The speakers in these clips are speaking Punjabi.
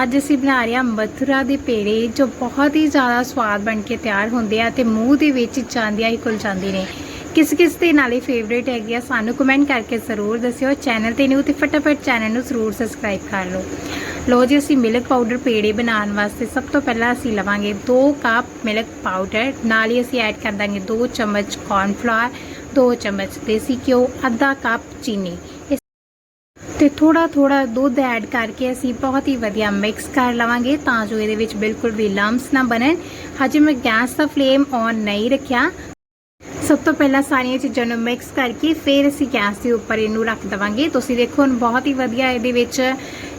ਅੱਜ ਅਸੀਂ ਬਣਾ ਰਹੇ ਹਾਂ ਮਥੁਰਾ ਦੇ ਪੇੜੇ, ਜੋ ਬਹੁਤ ਹੀ ਜ਼ਿਆਦਾ ਸਵਾਦ ਬਣ ਕੇ ਤਿਆਰ ਹੁੰਦੇ ਆ ਤੇ ਮੂੰਹ ਦੇ ਵਿੱਚ ਜਾਂਦਿਆਂ ਹੀ ਘੁਲ ਜਾਂਦੇ ਨੇ। ਕਿਸ ਕਿਸ ਦੇ ਨਾਲੇ ਫੇਵਰੇਟ ਹੈਗੇ ਆ, ਸਾਨੂੰ ਕਮੈਂਟ ਕਰਕੇ ਜ਼ਰੂਰ ਦੱਸਿਓ। ਚੈਨਲ ਤੇ ਨਿਊ ਤੇ ਫਟਾਫਟ ਚੈਨਲ ਨੂੰ ਜ਼ਰੂਰ ਸਬਸਕ੍ਰਾਈਬ ਕਰ ਲਓ। ਲੋ ਜੀ, ਅਸੀਂ ਮਿਲਕ ਪਾਊਡਰ ਪੇੜੇ ਬਣਾਉਣ ਵਾਸਤੇ ਸਭ ਤੋਂ ਪਹਿਲਾਂ ਅਸੀਂ ਲਵਾਂਗੇ 2 ਕੱਪ ਮਿਲਕ ਪਾਊਡਰ ਨਾਲ ਹੀ ਅਸੀਂ ਐਡ ਕਰ ਦਾਂਗੇ 2 ਚਮਚ ਕੌਰਨਫਲਾਵਰ 2 ਚਮਚ ਦੇਸੀ ਘਿਓ, ਅੱਧਾ ਕੱਪ ਚੀਨੀ। ਤੇ ਥੋੜਾ ਥੋੜਾ ਦੁੱਧ ਐਡ ਕਰਕੇ ਅਸੀਂ ਬਹੁਤ ਹੀ ਵਧੀਆ ਮਿਕਸ ਕਰ ਲਵਾਂਗੇ ਤਾਂ ਜੋ ਇਹਦੇ ਵਿੱਚ ਬਿਲਕੁਲ ਵੀ ਲੰਪਸ ਨਾ ਬਣਨ। ਹਜੇ ਮੈਂ ਗੈਸ ਦਾ ਫਲੇਮ ਔਨ ਨਹੀਂ ਰੱਖਿਆ। ਸਭ ਤੋਂ ਪਹਿਲਾਂ ਸਾਰੀਆਂ ਚੀਜ਼ਾਂ ਨੂੰ ਮਿਕਸ ਕਰਕੇ ਫਿਰ ਅਸੀਂ ਗੈਸ ਦੇ ਉੱਪਰ ਇਹਨੂੰ ਰੱਖ ਦਵਾਂਗੇ। ਤੁਸੀਂ ਦੇਖੋ, ਹੁਣ ਬਹੁਤ ਹੀ ਵਧੀਆ ਇਹਦੇ ਵਿੱਚ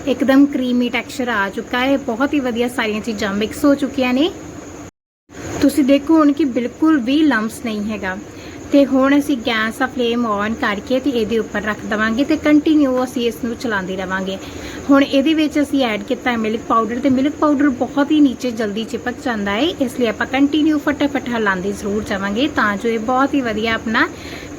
ਇੱਕਦਮ ਕਰੀਮੀ ਟੈਕਸਚਰ ਆ ਚੁੱਕਾ ਹੈ। ਬਹੁਤ ਹੀ ਵਧੀਆ ਸਾਰੀਆਂ ਚੀਜ਼ਾਂ ਮਿਕਸ ਹੋ ਚੁੱਕੀਆਂ ਨੇ। ਤੁਸੀਂ ਦੇਖੋ ਹੁਣ ਕਿ ਬਿਲਕੁਲ ਵੀ ਲੰਪਸ ਨਹੀਂ ਹੈਗਾ। ਤੇ ਹੁਣ ਅਸੀਂ ਗੈਸ ਦਾ ਫਲੇਮ ਔਨ ਕਰਕੇ ਤੇ ਇਹਦੇ ਉੱਪਰ ਰੱਖ ਦਵਾਂਗੇ ਤੇ ਕੰਟੀਨਿਊ ਅਸੀਂ ਇਸ ਨੂੰ ਚਲਾਉਂਦੇ ਰਵਾਂਗੇ। ਹੁਣ ਇਹਦੇ ਵਿੱਚ ਅਸੀਂ ਐਡ ਕੀਤਾ ਹੈ ਮਿਲਕ ਪਾਊਡਰ ਤੇ ਮਿਲਕ ਪਾਊਡਰ ਬਹੁਤ ਹੀ ਨੀਚੇ ਜਲਦੀ ਚਿਪਕ ਜਾਂਦਾ ਹੈ, ਇਸ ਲਈ ਆਪਾਂ ਕੰਟੀਨਿਊ ਫਟਾਫਟ ਹਿਲਾਉਂਦੇ ਜ਼ਰੂਰ ਜਾਵਾਂਗੇ ਤਾਂ ਜੋ ਇਹ ਬਹੁਤ ਹੀ ਵਧੀਆ ਆਪਣਾ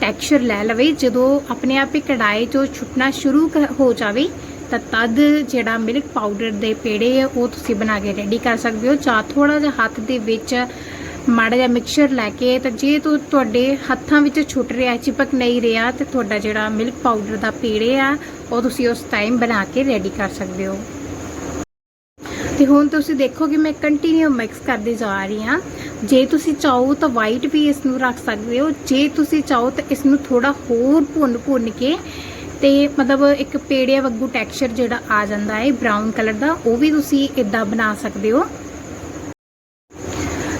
ਟੈਕਸਚਰ ਲੈ ਲਵੇ। ਜਦੋਂ ਆਪਣੇ ਆਪ ਹੀ ਕੜਾਈ 'ਚੋਂ ਛੁੱਟਣਾ ਸ਼ੁਰੂ ਹੋ ਜਾਵੇ, ਤਾਂ ਤਦ ਜਿਹੜਾ ਮਿਲਕ ਪਾਊਡਰ ਦੇ ਪੇੜੇ ਆ ਉਹ ਤੁਸੀਂ ਬਣਾ ਕੇ ਰੈਡੀ ਕਰ ਸਕਦੇ ਹੋ ਜਾਂ ਥੋੜਾ ਜਿਹਾ ਹੱਥ ਦੇ ਵਿੱਚ ਮਾੜਾ ਜਿਹਾ ਮਿਕਸਚਰ ਲੈ ਕੇ, ਤਾਂ ਜੇ ਤੁ- ਤੁਹਾਡੇ ਹੱਥਾਂ ਵਿੱਚ ਛੁੱਟ ਰਿਹਾ, ਚਿਪਕ ਨਹੀਂ ਰਿਹਾ, ਤੇ ਤੁਹਾਡਾ ਜਿਹੜਾ ਮਿਲਕ ਪਾਊਡਰ ਦਾ ਪੇੜੇ ਆ, ਉਹ ਤੁਸੀਂ ਉਸ ਟਾਈਮ ਬਣਾ ਕੇ ਰੈਡੀ ਕਰ ਸਕਦੇ ਹੋ। ਤੇ ਹੁਣ ਤੁਸੀਂ ਦੇਖੋ ਕਿ ਮੈਂ ਕੰਟੀਨਿਊ ਮਿਕਸ ਕਰਦੀ ਜਾ ਰਹੀ ਹਾਂ। ਜੇ ਤੁਸੀਂ ਚਾਹੋ ਤਾਂ ਵਾਈਟ ਵੀ ਇਸ ਨੂੰ ਰੱਖ ਸਕਦੇ ਹੋ, ਜੇ ਤੁਸੀਂ ਚਾਹੋ ਤਾਂ ਇਸ ਨੂੰ ਥੋੜਾ ਹੋਰ ਭੁੰਨ ਭੁੰਨ ਕੇ, ਤੇ ਮਤਲਬ ਇੱਕ ਪੇੜੇ ਵਾਂਗੂ ਟੈਕਸਚਰ ਜਿਹੜਾ ਆ ਜਾਂਦਾ ਹੈ ਬ੍ਰਾਊਨ ਕਲਰ ਦਾ, ਉਹ ਵੀ ਤੁਸੀਂ ਇਦਾਂ ਬਣਾ ਸਕਦੇ ਹੋ।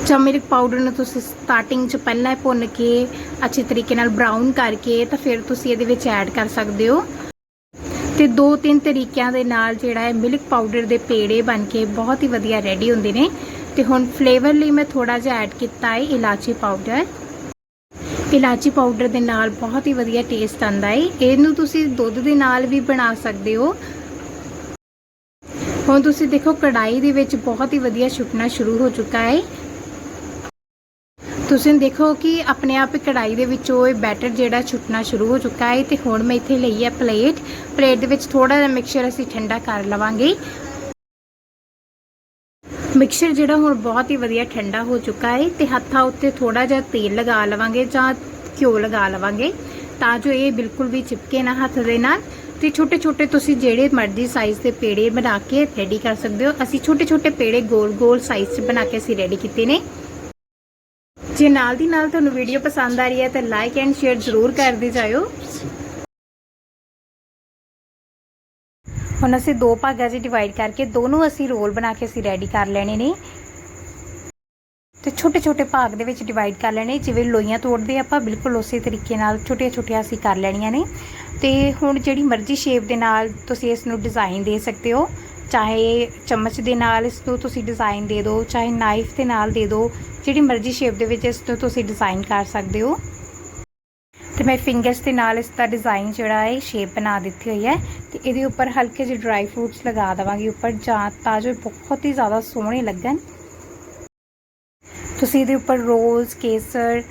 ਜਾਂ ਮਿਲਕ ਪਾਊਡਰ ਨੂੰ ਤੁਸੀਂ ਸਟਾਰਟਿੰਗ 'ਚ ਪਹਿਲਾਂ ਹੀ ਭੁੰਨ ਕੇ ਅੱਛੇ ਤਰੀਕੇ ਨਾਲ ਬਰਾਊਨ ਕਰਕੇ ਤਾਂ ਫਿਰ ਤੁਸੀਂ ਇਹਦੇ ਵਿੱਚ ਐਡ ਕਰ ਸਕਦੇ ਹੋ। ਤੇ ਦੋ ਤਿੰਨ ਤਰੀਕਿਆਂ ਦੇ ਨਾਲ ਜਿਹੜਾ ਹੈ ਮਿਲਕ ਪਾਊਡਰ ਦੇ ਪੇੜੇ ਬਣ ਕੇ ਬਹੁਤ ਹੀ ਵਧੀਆ ਰੈਡੀ ਹੁੰਦੇ ਨੇ। ਤੇ ਹੁਣ ਫਲੇਵਰ ਲਈ ਮੈਂ ਥੋੜਾ ਜਿਹਾ ਐਡ ਕੀਤਾ ਹੈ ਇਲਾਚੀ ਪਾਊਡਰ ਇਲਾਚੀ ਪਾਊਡਰ ਦੇ ਨਾਲ ਬਹੁਤ ਹੀ ਵਧੀਆ ਟੇਸਟ ਆਉਂਦਾ ਹੈ। ਇਹਨੂੰ ਤੁਸੀਂ ਦੁੱਧ ਦੇ ਨਾਲ ਵੀ ਬਣਾ ਸਕਦੇ ਹੋ। ਹੁਣ ਤੁਸੀਂ ਦੇਖੋ ਕੜਾਈ ਦੇ ਵਿੱਚ ਬਹੁਤ ਹੀ ਵਧੀਆ ਛੁੱਟਣਾ ਸ਼ੁਰੂ ਹੋ ਚੁੱਕਾ ਹੈ। ਤੁਸੀਂ ਦੇਖੋ ਕਿ ਆਪਣੇ ਆਪ ਹੀ ਕੜਾਈ ਦੇ ਵਿੱਚੋਂ ਇਹ ਬੈਟਰ ਜਿਹੜਾ ਛੁੱਟਣਾ ਸ਼ੁਰੂ ਹੋ ਚੁੱਕਾ ਹੈ ਤੇ ਹੁਣ ਮੈਂ ਇੱਥੇ ਲਈ ਹੈ ਪਲੇਟ। ਪਲੇਟ ਦੇ ਵਿੱਚ ਥੋੜਾ ਜਿਹਾ ਮਿਕਸਚਰ ਅਸੀਂ ਠੰਡਾ ਕਰ ਲਵਾਂਗੇ। ਮਿਕਸਚਰ ਜਿਹੜਾ ਹੁਣ ਬਹੁਤ ਹੀ ਵਧੀਆ ਠੰਡਾ ਹੋ ਚੁੱਕਾ ਹੈ ਤੇ ਹੱਥਾਂ ਉੱਤੇ ਥੋੜਾ ਜਿਹਾ ਤੇਲ ਲਗਾ ਲਵਾਂਗੇ ਜਾਂ ਘਿਓ ਲਗਾ ਲਵਾਂਗੇ ਤਾਂ ਜੋ ਇਹ ਬਿਲਕੁਲ ਵੀ ਚਿਪਕੇ ਨਾ ਹੱਥ ਦੇ ਨਾਲ। ਤੇ ਛੋਟੇ ਛੋਟੇ ਤੁਸੀਂ ਜਿਹੜੇ ਮਰਜ਼ੀ ਸਾਈਜ਼ ਦੇ ਪੇੜੇ ਬਣਾ ਕੇ ਰੈਡੀ ਕਰ ਸਕਦੇ ਹੋ। ਅਸੀਂ ਛੋਟੇ ਛੋਟੇ ਪੇੜੇ ਗੋਲ ਗੋਲ ਸਾਈਜ਼ 'ਚ ਬਣਾ ਕੇ ਅਸੀਂ ਰੈਡੀ ਕੀਤੇ ਨੇ। ਜੇ ਨਾਲ ਦੀ ਨਾਲ ਤੁਹਾਨੂੰ ਵੀਡੀਓ ਪਸੰਦ ਆ ਰਹੀ ਹੈ ਤਾਂ ਲਾਈਕ ਐਂਡ ਸ਼ੇਅਰ ਜ਼ਰੂਰ ਕਰਦੇ ਜਾਇਓ। ਹੁਣ ਅਸੀਂ ਦੋ ਭਾਗਾਂ 'ਚ ਡਿਵਾਈਡ ਕਰਕੇ ਦੋਨੋਂ ਅਸੀਂ ਰੋਲ ਬਣਾ ਕੇ ਅਸੀਂ ਰੈਡੀ ਕਰ ਲੈਣੇ ਨੇ। ਤੇ ਛੋਟੇ ਛੋਟੇ ਭਾਗ ਦੇ ਵਿੱਚ ਡਿਵਾਈਡ ਕਰ ਲੈਣੇ, ਜਿਵੇਂ ਲੋਈਆਂ ਤੋੜਦੇ ਆਪਾਂ ਬਿਲਕੁਲ ਉਸੇ ਤਰੀਕੇ ਨਾਲ ਛੋਟੀਆਂ ਛੋਟੀਆਂ ਅਸੀਂ ਕਰ ਲੈਣੀਆਂ ਨੇ। ਤੇ ਹੁਣ ਜਿਹੜੀ ਮਰਜ਼ੀ ਸ਼ੇਪ ਦੇ ਨਾਲ ਤੁਸੀਂ ਇਸ ਨੂੰ ਡਿਜ਼ਾਈਨ ਦੇ ਸਕਦੇ ਹੋ। ਚਾਹੇ ਚਮਚ ਦੇ ਨਾਲ ਇਸ ਤੋਂ ਤੁਸੀਂ ਡਿਜ਼ਾਈਨ ਦੇ ਦਿਓ, ਚਾਹੇ ਨਾਈਫ ਦੇ ਨਾਲ ਦੇ ਦਿਓ, ਜਿਹੜੀ ਮਰਜ਼ੀ ਸ਼ੇਪ ਦੇ ਵਿੱਚ ਇਸ ਤੋਂ ਤੁਸੀਂ ਡਿਜ਼ਾਈਨ ਕਰ ਸਕਦੇ ਹੋ। ਤੇ ਮੈਂ ਫਿੰਗਰਸ ਦੇ ਨਾਲ ਇਸ ਦਾ ਡਿਜ਼ਾਈਨ ਜਿਹੜਾ ਹੈ ਸ਼ੇਪ ਬਣਾ ਦਿੱਤੀ ਹੋਈ ਹੈ ਤੇ ਇਹਦੇ ਉੱਪਰ ਹਲਕੇ ਜਿਹੇ ਡਰਾਈ ਫਰੂਟਸ ਲਗਾ ਦੇਵਾਂਗੀ ਉੱਪਰ, ਜਾਂ ਤਾਂ ਜੋ ਬਹੁਤ ਹੀ ਜ਼ਿਆਦਾ ਸੋਹਣੇ ਲੱਗਣ। ਤੁਸੀਂ ਇਹਦੇ ਉੱਪਰ ਰੋਜ਼ ਕੇਸਰ,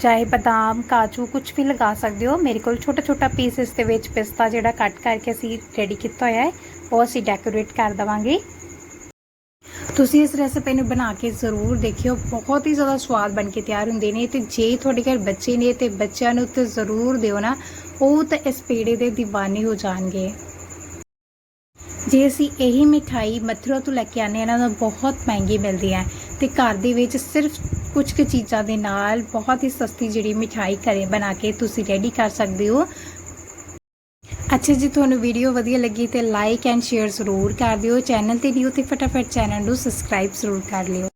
ਚਾਹੇ ਬਦਾਮ, ਕਾਜੂ ਕੁਝ ਵੀ ਲਗਾ ਸਕਦੇ ਹੋ। ਮੇਰੇ ਕੋਲ ਛੋਟਾ ਛੋਟਾ ਪੀਸਸ ਦੇ ਵਿੱਚ ਪਿਸਤਾ ਜਿਹੜਾ ਕੱਟ ਕਰਕੇ ਅਸੀਂ ਰੈਡੀ ਕੀਤਾ ਹੋਇਆ ਹੈ। ਉਹ ਅਸੀਂ ਡੈਕੋਰੇਟ ਕਰ ਦਵਾਂਗੇ। ਤੁਸੀਂ ਇਸ ਰੈਸਪੀ ਨੂੰ ਬਣਾ ਕੇ ਜ਼ਰੂਰ ਦੇਖਿਓ। ਬਹੁਤ ਹੀ ਜ਼ਿਆਦਾ ਸਵਾਦ ਬਣ ਕੇ ਤਿਆਰ ਹੁੰਦੇ ਨੇ ਤੇ ਜੇ ਤੁਹਾਡੇ ਘਰ ਬੱਚੇ ਨੇ ਤੇ ਬੱਚਿਆਂ ਨੂੰ ਤੇ ਜ਼ਰੂਰ ਦਿਓ ਨਾ, ਉਹ ਤਾਂ ਇਸ ਪੇੜੇ ਦੇ دیਵਾਨੇ ਹੋ ਜਾਣਗੇ। ਜੇ ਅਸੀਂ ਇਹੀ ਮਿਠਾਈ ਮਥੁਰਾ ਤੋਂ ਲੈ ਕੇ ਆਨੇ ਇਹਨਾਂ ਦਾ ਬਹੁਤ ਮਹਿੰਗੀ ਮਿਲਦੀ ਹੈ। ਤੇ ਘਰ ਦੇ ਵਿੱਚ ਸਿਰਫ ਕੁਝ ਕੁ ਚੀਜ਼ਾਂ ਦੇ ਨਾਲ ਬਹੁਤ ਹੀ ਸਸਤੀ ਜਿਹੜੀ ਮਿਠਾਈ ਘਰੇ ਬਣਾ ਕੇ ਤੁਸੀਂ ਰੈਡੀ ਕਰ ਸਕਦੇ ਹੋ। ਅੱਛਾ ਜੀ, ਤੁਹਾਨੂੰ ਵੀਡੀਓ ਵਧੀਆ ਲੱਗੀ ਤੇ ਲਾਈਕ ਐਂਡ ਸ਼ੇਅਰ ਜ਼ਰੂਰ ਕਰ ਦਿਓ। ਚੈਨਲ ਤੇ ਨਿਊ ਤੇ ਫਟਾਫਟ ਚੈਨਲ ਨੂੰ ਸਬਸਕ੍ਰਾਈਬ ਜ਼ਰੂਰ ਕਰ ਲਿਓ।